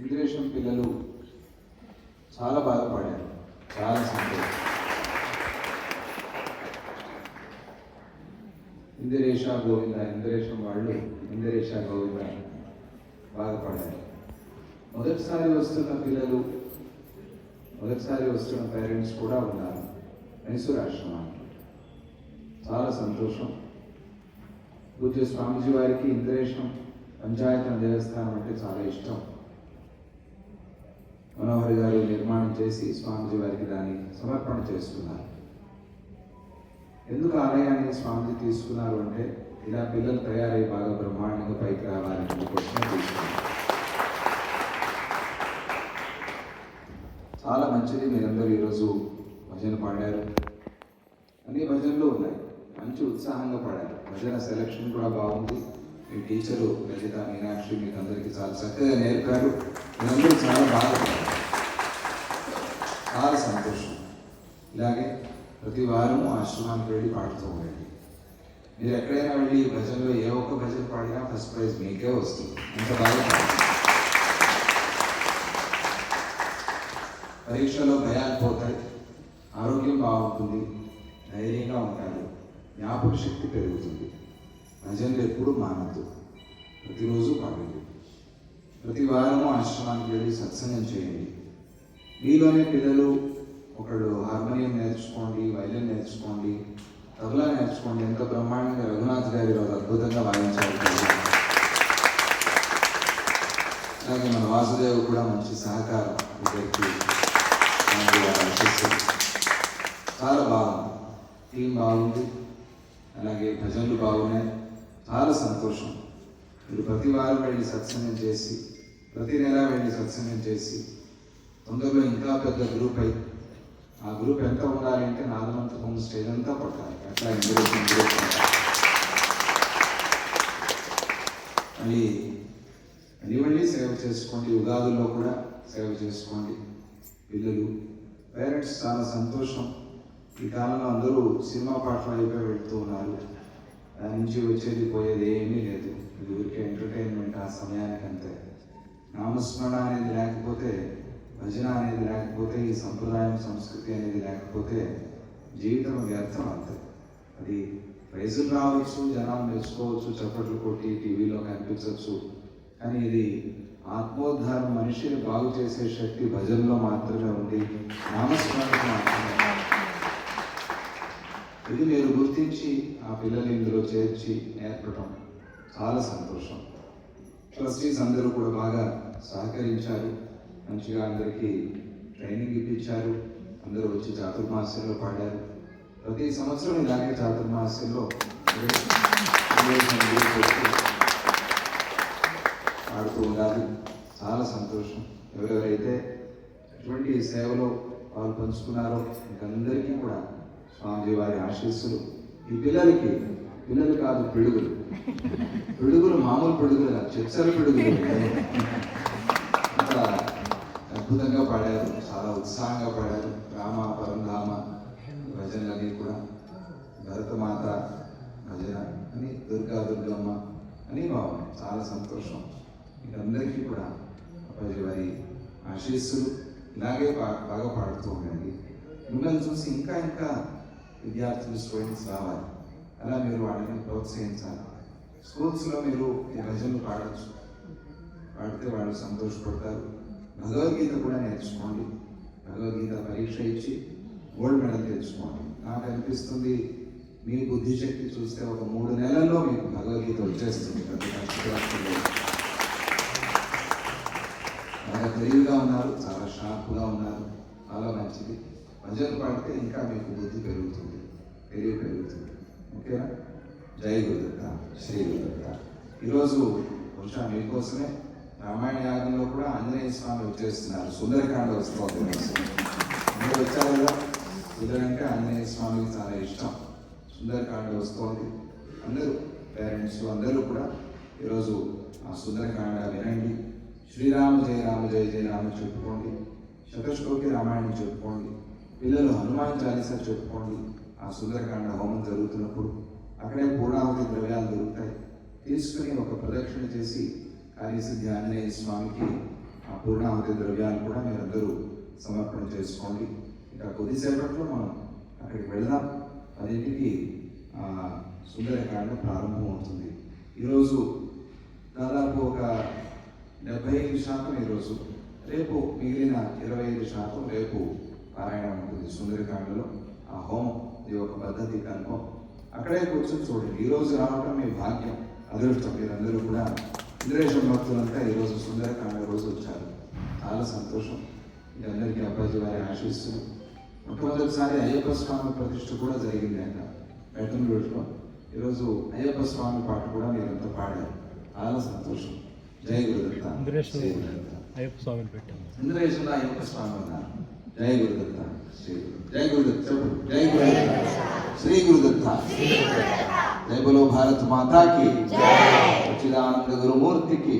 ఇంద్రేశం పిల్లలు చాలా బాధపడారు చాలా సంతోషం. ఇందిరేష గోవింద ఇంద్రేశం వాళ్ళు ఇందిరేష గోవింద బాధపడారు. మొదటిసారి వస్తున్న పిల్లలు మొదటిసారి వస్తున్న పేరెంట్స్ కూడా ఉన్నారు. మైసూర్ ఆశ్రమానికి చాలా సంతోషం. పూజ్య స్వామీజీ వారికి ఇంద్రేశం పంచాయతన దేవస్థానం అంటే చాలా ఇష్టం. మనోహరి గారు నిర్మాణం చేసి స్వామిజీ వారికి దాన్ని సమర్పణ చేస్తున్నారు. ఎందుకు ఆలయాన్ని స్వామిజీ తీసుకున్నారు అంటే ఇలా పిల్లలు తయారై బాగా బ్రహ్మాండంగా పైకి రావాలని కోసం తీసుకున్నారు చాలా మంచిది మీరందరూ ఈరోజు భజన పాడారు. అన్ని భజనలు ఉన్నాయి. మంచి ఉత్సాహంగా పాడారు. భజన సెలక్షన్ కూడా బాగుంది. మీ టీచరు రజిత మీనాక్షి మీకు అందరికీ చాలా చక్కగా నేర్పారు. మీరందరూ చాలా బాగా చాలా సంతోషం. ఇలాగే ప్రతి వారము ఆశ్రమానికి వెళ్ళి పాడుతూ ఉండండి మీరు ఎక్కడైనా వెళ్ళి ఈ భజనలో ఏ ఒక్క భజన పాడినా ఫస్ట్ ప్రైజ్ మీకే వస్తుంది. ఇంత బాగా పరీక్షలో భయాలు పోతాయి. ఆరోగ్యం బాగుంటుంది. ధైర్యంగా ఉంటారు. జ్ఞాపక శక్తి పెరుగుతుంది. భజనలు ఎప్పుడు మానద్దు. ప్రతిరోజు పాడండి ప్రతి వారము ఆశ్రమానికి వెళ్ళి సత్సంగం చేయండి. మీలోనే పిల్లలు ఒకళ్ళు హార్మోనియం నేర్చుకోండి వైలిన్ నేర్చుకోండి తబలా నేర్చుకోండి. ఎంత బ్రహ్మాండంగా రఘునాథ్ గారి రోజు అద్భుతంగా వాయించారు. అలాగే మన వాసుదేవ్ కూడా మంచి సహకారం ఇద్దరికి చాలా బాగుంది. టీం బాగుంది. అలాగే భజనలు బాగున్నాయి. చాలా సంతోషం. మీరు ప్రతి వారం వెళ్ళి సత్సంగం చేసి ప్రతి నెల వెళ్ళి సత్సంగం చేసి తొందరలో ఇంకా పెద్ద గ్రూప్ అయి ఆ గ్రూప్ ఎంత ఉండాలి అంటే నాగమంతకం స్టేజ్ అంతా పట్టాలి. అట్లా ఇంజరేషన్ గ్రూప్ మళ్ళీ సేవ చేసుకోండి. ఉగాదుల్లో కూడా సేవ చేసుకోండి. పిల్లలు పేరెంట్స్ చాలా సంతోషం. ఈ కాలంలో అందరూ సినిమా పాటలు అయిపోయి వెళ్తూ ఉన్నారు. దాని నుంచి వచ్చేది పోయేది ఏమీ లేదు. ఇది ఊరికే ఎంటర్టైన్మెంట్ ఆ సమయానికి అంతే. నామస్మరణ అనేది లేకపోతే భజన అనేది లేకపోతే ఈ సంప్రదాయం సంస్కృతి అనేది లేకపోతే జీవితం వ్యర్థం అంతే. అది ప్రైజులు రావచ్చు జనాలు మెచ్చుకోవచ్చు చప్పట్లు కొట్టి టీవీలో కనిపించవచ్చు. కానీ ఇది ఆత్మోద్ధారం మనిషిని బాగు చేసే శక్తి భజనలో మాత్రమే ఉంది నామస్మరణకు మాత్రమే. ఇది మీరు గుర్తించి ఆ పిల్లలు ఇందులో చేర్చి నేర్పడం చాలా సంతోషం. ట్రస్టీస్ అందరూ కూడా బాగా సహకరించారు. మంచిగా అందరికీ ట్రైనింగ్ ఇప్పించారు. అందరూ వచ్చి చాతుర్మాస్యంలో పాడారు. ప్రతి సంవత్సరం ఇలాగే చాతుర్మాస్యంలో ఆడుతూ ఉండాలి. చాలా సంతోషం. ఎవరెవరైతే ఎటువంటి సేవలో పాలు పంచుకున్నారో అందరికీ కూడా స్వామిజీ వారి ఆశీస్సులు. ఈ పిల్లలకి పిల్లలు కాదు పిడుగులు. పిడుగులు మామూలు పిడుగులు కాదు పిడుగులు. అంత అద్భుతంగా పాడారు చాలా ఉత్సాహంగా పాడారు. రామ పరంధామ భజనలని కూడా. భరతమాత భజన. అని దుర్గా దుర్గమ్మ. అని బాబు చాలా సంతోషం. మీరందరికీ కూడా అప్పాజీ వారి ఆశీస్సులు. ఇలాగే బాగా పాడుతూ ఉండండి. మిమ్మల్ని చూసి ఇంకా ఇంకా విద్యార్థులు స్టూడెంట్స్ రావాలి. అలా మీరు వాళ్ళని ప్రోత్సహించాలి. స్కూల్స్లో మీరు ఈ భజనలు పాడచ్చు. పాడితే వాళ్ళు సంతోషపడతారు. భగవద్గీత కూడా నేర్చుకోండి. భగవద్గీత పరీక్ష ఇచ్చి గోల్డ్ మెడల్ తెచ్చుకోండి. నాకు అనిపిస్తుంది మీ బుద్ధి శక్తి చూస్తే ఒక మూడు నెలల్లో మీకు భగవద్గీత వచ్చేస్తుంది. చాలా తెలివిగా ఉన్నారు చాలా షార్ప్గా ఉన్నారు. చాలా మంచిది. భజన పాడితే ఇంకా మీకు బుద్ధి పెరుగుతుంది తెలివి పెరుగుతుంది. ఓకేనా? జై గురుదత్త శ్రీ గురుదత్త. ఈరోజు బహుశా మీకోసమే రామాయణ యాగంలో కూడా ఆంజనేయ స్వామి వచ్చేస్తున్నారు సుందరకాండ వస్తుంది ఈరోజు. అందరూ వచ్చారు కదా? సుందరంటే ఆంజనేయ స్వామికి చాలా ఇష్టం. సుందరకాండ వస్తోంది అందరూ పేరెంట్స్ అందరూ కూడా ఈరోజు ఆ సుందరకాండ వినండి. శ్రీరామ జయ రామ జయ జయ రామ చెప్పుకోండి. శతశ్లోకి రామాయణం చెప్పుకోండి. పిల్లలు హనుమాన్ చాలీసా చెప్పుకోండి. ఆ సుందరకాండ హోమం జరుగుతున్నప్పుడు అక్కడే పూర్ణావతి ద్రవ్యాలు దొరుకుతాయి. తీసుకుని ఒక ప్రదక్షిణ చేసి కార్యసిద్ధి ఆంజనేయ స్వామికి ఆ పూర్ణావతి ద్రవ్యాలు కూడా మీరందరూ సమర్పణ చేసుకోండి. ఇంకా కొద్దిసేపట్లో మనం అక్కడికి వెళ్దాం. పదింటికి సుందరకాండ ప్రారంభం అవుతుంది ఈరోజు దాదాపు ఒక డెబ్బై ఐదు శాతం ఈరోజు. రేపు మిగిలిన ఇరవై ఐదు శాతం రేపు పారాయణం ఉంటుంది. సుందరకాండలో ఆ హోమం ఇది ఒక పద్ధతి కనుకం. అక్కడే కూర్చొని చూడండి. ఈ రోజు రావటం మీ భాగ్యం. అదృష్టం. మీరందరూ కూడా ఇంద్రేశ్వర భక్తులంతా ఈరోజు సుందరకాండ రోజు వచ్చారు. చాలా సంతోషం. మీ అందరికీ అబ్బాజీ వారి ఆశీస్సులు. మొట్టమొదటిసారి అయ్యప్ప స్వామి ప్రతిష్ఠ కూడా జరిగింది అక్కడ. బెట్టంగూరులో ఈరోజు అయ్యప్ప స్వామి పాట కూడా మీరంతా పాడారు. చాలా సంతోషం. జై గురుదత్త. అయ్యప్ప పెట్టాము ఇంద్రేశ్వర అయ్యప్ప స్వామి ఉన్నారు. జై గురుదత్త శ్రీ గురు జై గురుదత్త చెప్పు జై గురుదత్త శ్రీ గురుదత్త జై బలో భారత్ మాతా కి సచ్చిదానంద గురుమూర్తికి